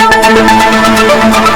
தமிழக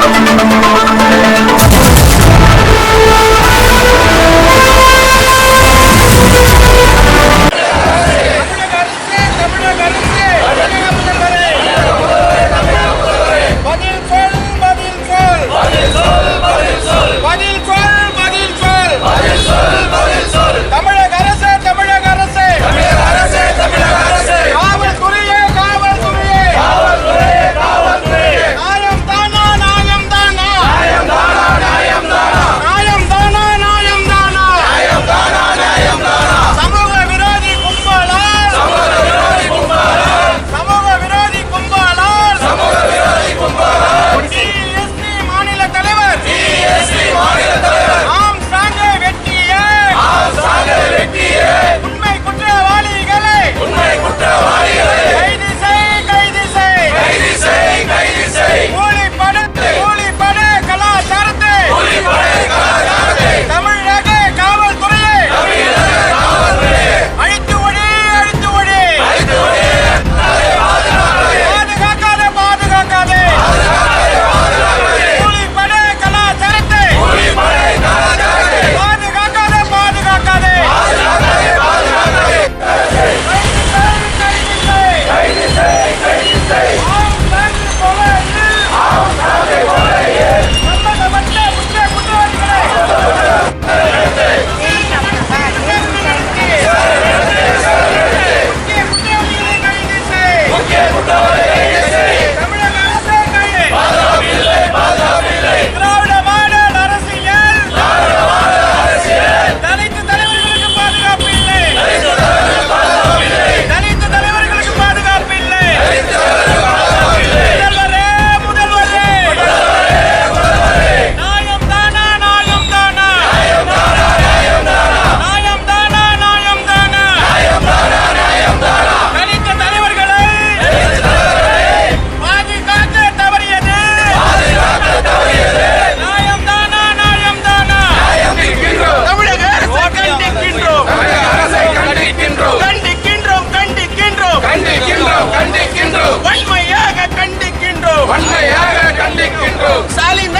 Diego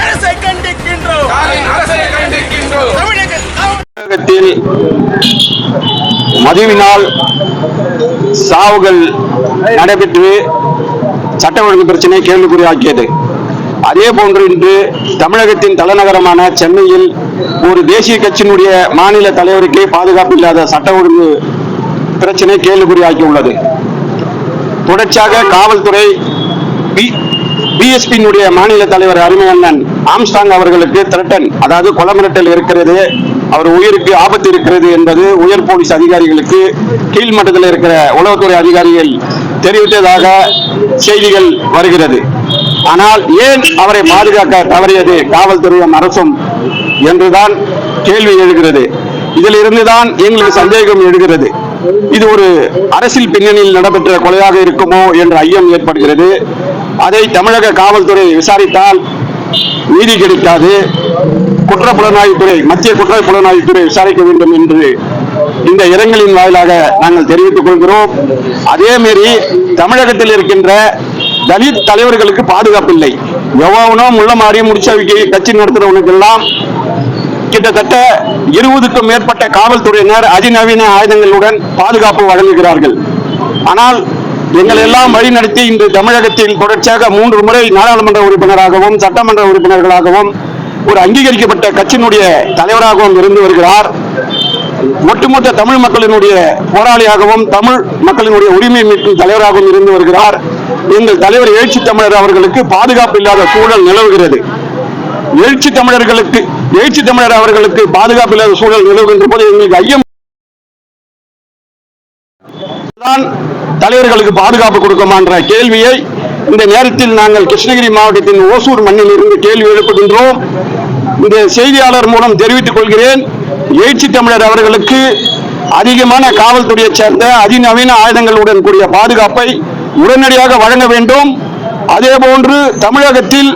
அரசை கண்டிக்கின்றோம். தமிழக தமிழகத்தில் மதுவினால் சாவுகள் நடைபெற்று சட்ட ஒழுங்கு பிரச்சனை கேள்விக்குறியாக்கியது. அதே போன்று இன்று தமிழகத்தின் தலைநகரமான சென்னையில் ஒரு தேசிய கட்சியினுடைய மாநில தலைவருக்கே பாதுகாப்பு இல்லாத சட்ட ஒழுங்கு பிரச்சனை கேள்விக்குறியாக்கியுள்ளது தொடர்ச்சியாக காவல்துறை பிஎஸ்பியினுடைய மாநில தலைவர் அருமையண்ணன் ஆம்ஸ்டாங் அவர்களுக்கு திரட்டன். அதாவது கொலமிரட்டல் இருக்கிறது அவர் உயிருக்கு ஆபத்து இருக்கிறது என்பது உயர் போலீஸ் அதிகாரிகளுக்கு கீழ்மட்டத்தில் இருக்கிற உளவுத்துறை அதிகாரிகள் தெரிவித்ததாக செய்திகள் வருகிறது. ஆனால் ஏன் அவரை பாதுகாக்க தவறியது காவல்துறையும் அரசும் என்றுதான் கேள்வி எழுகிறது. இதில் இருந்துதான் எங்களுக்கு சந்தேகம் எழுகிறது. இது ஒரு அரசியல் பின்னணியில் நடைபெற்ற கொலையாக இருக்குமோ என்ற ஐயம் ஏற்படுகிறது. அதை தமிழக காவல்துறை விசாரித்தால் நீதி கிடைக்காது. குற்ற புலனாய்வுத்துறை மத்திய குற்ற புலனாய்வுத்துறை விசாரிக்க வேண்டும் என்று இந்த இரங்கலின் வாயிலாக நாங்கள் தெரிவித்துக் கொள்கிறோம். அதேமாரி தமிழகத்தில் இருக்கின்ற தலித் தலைவர்களுக்கு பாதுகாப்பு இல்லை எவனோ முள்ள மாறி முடிச்சவைக்கு கட்சி நடத்துறவனுக்கெல்லாம் கிட்டத்தட்ட இருபதுக்கும் மேற்பட்ட காவல்துறையினர் அதிநவீன ஆயுதங்களுடன் பாதுகாப்பு வழங்குகிறார்கள். ஆனால் எங்கள் எல்லாம் வழிநடத்தி இன்று தமிழகத்தில் தொடர்ச்சியாக மூன்று முறை நாடாளுமன்ற உறுப்பினராகவும் சட்டமன்ற உறுப்பினர்களாகவும் ஒரு அங்கீகரிக்கப்பட்ட கட்சியினுடைய தலைவராகவும் இருந்து வருகிறார். ஒட்டுமொத்த தமிழ் மக்களினுடைய போராளியாகவும் தமிழ் மக்களினுடைய உரிமை மீட்கும் தலைவராகவும் இருந்து வருகிறார். எங்கள் தலைவர் எழுச்சி தமிழர் அவர்களுக்கு பாதுகாப்பு இல்லாத சூழல் நிலவுகிறது. எழுச்சி தமிழர்களுக்கு எழுச்சி தமிழர் அவர்களுக்கு பாதுகாப்பு இல்லாத சூழல் நிலவுகின்ற போது எங்களுக்கு ஐயம் தான் தலைவர்களுக்கு பாதுகாப்பு கொடுக்குமான்ற கேள்வியை இந்த நேரத்தில் நாங்கள் கிருஷ்ணகிரி மாவட்டத்தின் ஓசூர் மண்ணில் இருந்து கேள்வி எழுப்புகின்றோம். இந்த செய்தியாளர் மூலம் தெரிவித்துக் கொள்கிறேன் எழுச்சி தமிழர் அவர்களுக்கு அதிகமான காவல்துறையைச் சேர்ந்த அதிநவீன ஆயுதங்களுடன் கூடிய பாதுகாப்பை உடனடியாக வழங்க வேண்டும். அதே போன்று தமிழகத்தில்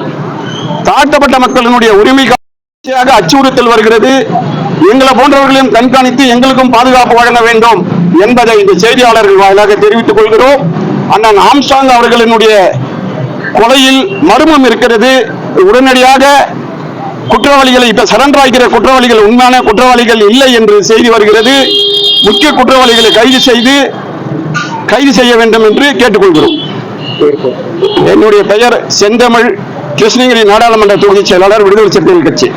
தாழ்த்தப்பட்ட மக்களினுடைய உரிமை அச்சுறுத்தல் வருகிறது. எங்களை போன்றவர்களையும் கண்காணித்து எங்களுக்கும் பாதுகாப்பு வழங்க வேண்டும் என்பதை இந்த செய்தியாளர்கள் வாயிலாக தெரிவித்துக் கொள்கிறோம். அண்ணன் ஆம்ஸ்டாங் அவர்களினுடைய கொலையில் மர்மம் இருக்கிறது. உடனடியாக குற்றவாளிகளை இப்ப சரண்டர் ஆகிற குற்றவாளிகள் உண்மையான குற்றவாளிகள் இல்லை என்று செய்தி வருகிறது. முக்கிய குற்றவாளிகளை கைது செய்து கைது செய்ய வேண்டும் என்று கேட்டுக்கொள்கிறோம். என்னுடைய பெயர் செந்தமிழ் கிருஷ்ணகிரி நாடாளுமன்ற தொகுதி செயலாளர் விடுதலை சிறுத்தைகள் கட்சி.